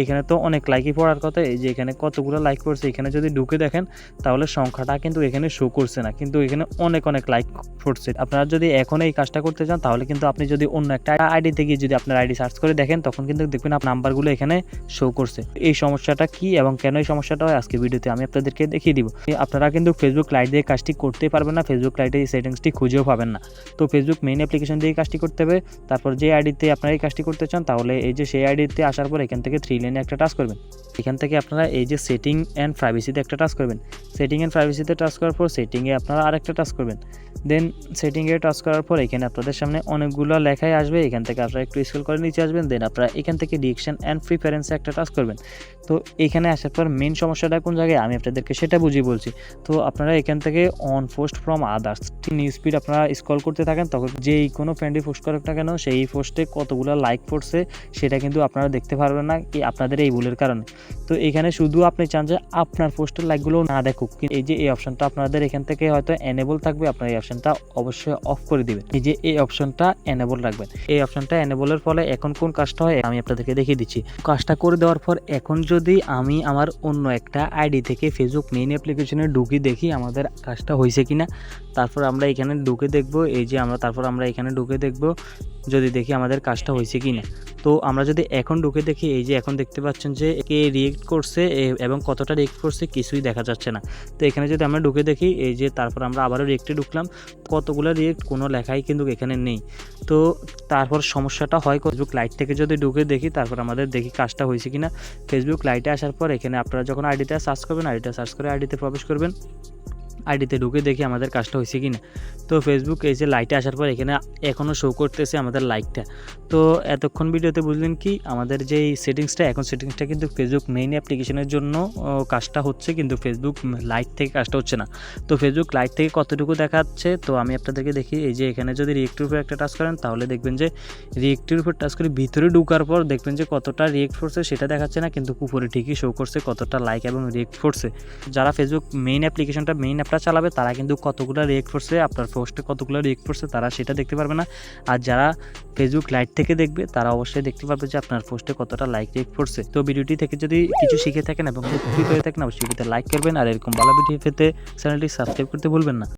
এখানে তো অনেক লাইকই পড়ার কথা, এই যে এখানে কতগুলো লাইক পড়ছে, এখানে যদি ঢুকে দেখেন, তাহলে সংখ্যাটা কিন্তু এখানে শো করছে না, কিন্তু এখানে অনেক অনেক লাইক পড়ছে। আপনারা যদি এখন এই কাজটা করতে চান, তাহলে কিন্তু আপনি যদি অন্য একটা আইডি থেকে যদি আপনার আইডি সার্চ করে দেখেন, তখন কিন্তু দেখবেন আপনার নাম্বারগুলো এখানে শো করছে। এই সমস্যাটা কি এবং কেন এই সমস্যাটা হয় আজকে ভিডিওতে আমি আপনাদেরকে দেখিয়ে দিব। আপনারা কিন্তু ফেসবুক লাইট দিয়ে কাজটি করতে পারবেন না ফেসবুক লাইটে এই সেটিংসটি খুঁজেও পাবেন না। তো ফেসবুক মেইন অ্যাপ্লিকেশন দিয়ে কাজটি করতে হবে, তারপর যে আইডিতে আপনারা এই কাজটি করতে চান, তাহলে এই যে সেই আইডিতে আসার পর এখান থেকে থ্রি লাইনে একটা টাচ করবেন। এখান থেকে আপনারা এই যে সেটিং অ্যান্ড প্রাইভেসিতে একটা টাচ করবেন। সেটিং অ্যান্ড প্রাইভেসিতে টাচ করার পর সেটিংয়ে আপনারা আরেকটা টাচ করবেন। দেন সেটিংয়ে টাচ করার পর এখানে আপনাদের সামনে অনেকগুলো লেখাই আসবে। এখান থেকে আপনারা একটু স্ক্রল করে নিচে আসবেন। দেন আপনারা এখান থেকে ডিকশন অ্যান্ড প্রিফারেন্সে একটা টাচ করবেন। তো এখানে আসার পর মেন সমস্যাটা কোন জায়গায়? আমি আপনাদেরকে সেটা বুঝিয়ে বলছি। তো আপনারা এখান থেকে on post from others news speed আপনারা স্ক্রল করতে থাকেন, তখন যেই কোনো ফ্রেন্ডই পোস্ট করুক না কেন, সেই পোস্টে কতগুলো লাইক পড়ছে সেটা কিন্তু আপনারা দেখতে পারবেন না। কি আপনাদের এই ভুলের কারণে। তো এখানে শুধু আপনি চান যে আপনার পোস্টের লাইকগুলো না দেখুক। এই যে এই অপশনটা আপনাদের এখান থেকে হয়তো এনেবল থাকবে, আপনার এই অপশনটা অবশ্যই অফ করে দিবেন। এই যে এই অপশনটা এনেবল রাখবেন। এই অপশনটা এনেবলের ফলে এখন কোন কাজটা হয়, আমি আপনাদেরকে দেখিয়ে দিচ্ছি। কাজটা করে দেওয়ার পর এখন যদি আমি আমার অন্য একটা আইডি থেকে ফেসবুক মেইন অ্যাপ্লিকেশনে ঢুকি দেখি আমাদের কাজটা হয়েছে কিনা, তারপর আমরা এখানে ঢুকে দেখব, এই যে আমরা, তারপর আমরা এখানে ঢুকে দেখব যদি দেখি আমাদের কাজটা হয়েছে কি না তো আমরা যদি এখন ঢুকে দেখি, এই যে এখন দেখতে পাচ্ছেন যে কে রিয়েক্ট করছে, এ- এবং কতটা রিয়েক্ট করছে কিছুই দেখা যাচ্ছে না। তো এখানে যদি আমরা ঢুকে দেখি, এই যে তারপর আমরা আবারও রিয়েক্টে ঢুকলাম, কতগুলো রিয়েক্ট কোনো লেখাই কিন্তু এখানে নেই। তো তারপর সমস্যাটা হয় ফেসবুক লাইট থেকে যদি ঢুকে দেখি, তারপর আমাদের দেখি কাজটা হয়েছে কিনা। ফেসবুক লাইটে আসার পর এখানে আপনারা যখন আইডিটা সার্চ করবেন আইডিটা সার্চ করে আইডিতে প্রবেশ করবেন। আইডিতে ঢুকে দেখি আমাদের কাজটা হয়েছে কি না। তো ফেসবুক এই যে লাইটে আসার পর এখানে এখনও শো করতেছে আমাদের লাইকটা তো এতক্ষণ ভিডিওতে বুঝলেন কি, আমাদের যে সেটিংসটা এখন সেটিংসটা কিন্তু ফেসবুক মেইন অ্যাপ্লিকেশনের জন্য কাজটা হচ্ছে কিন্তু ফেসবুক লাইট থেকে কাজটা হচ্ছে না। তো ফেসবুক লাইট থেকে কতটুকু দেখাচ্ছে, তো আমি আপনাদেরকে দেখি, এই যে এখানে যদি রিয়েক্টের উপর একটা টাচ করেন, তাহলে দেখবেন যে রিয়েক্টের উপর টাচ করে ভিতরে ঢুকার পর দেখবেন যে কতটা রিয়েক্ট করছে সেটা দেখাচ্ছে না, কিন্তু উপরে ঠিকই শো করছে কতটা লাইক এবং রিয়েক্ট করছে যারা ফেসবুক মেইন অ্যাপ্লিকেশনটা মেইন অ্যাপটা চালাবে, তারা কিন্তু কতগুলো রিয়েক্ট করছে, আপনার পোস্টে কতগুলো রিয়েক্ট করছে, তারা সেটা দেখতে পারবে না। আর যারা ফেসবুক লাইট থেকে দেখবে, তারা অবশ্যই দেখতে পারবে যে আপনার পোস্টে কতটা লাইক রিয়েক্ট করছে তো ভিডিওটি থেকে যদি কিছু শিখে থাকেন এবং উপকৃত হয়ে থাকেন, অবশ্যই লাইক করবেন। আর এরকম ভালো ভিডিও পেতে চ্যানেলটি সাবস্ক্রাইব করতে ভুলবেন না।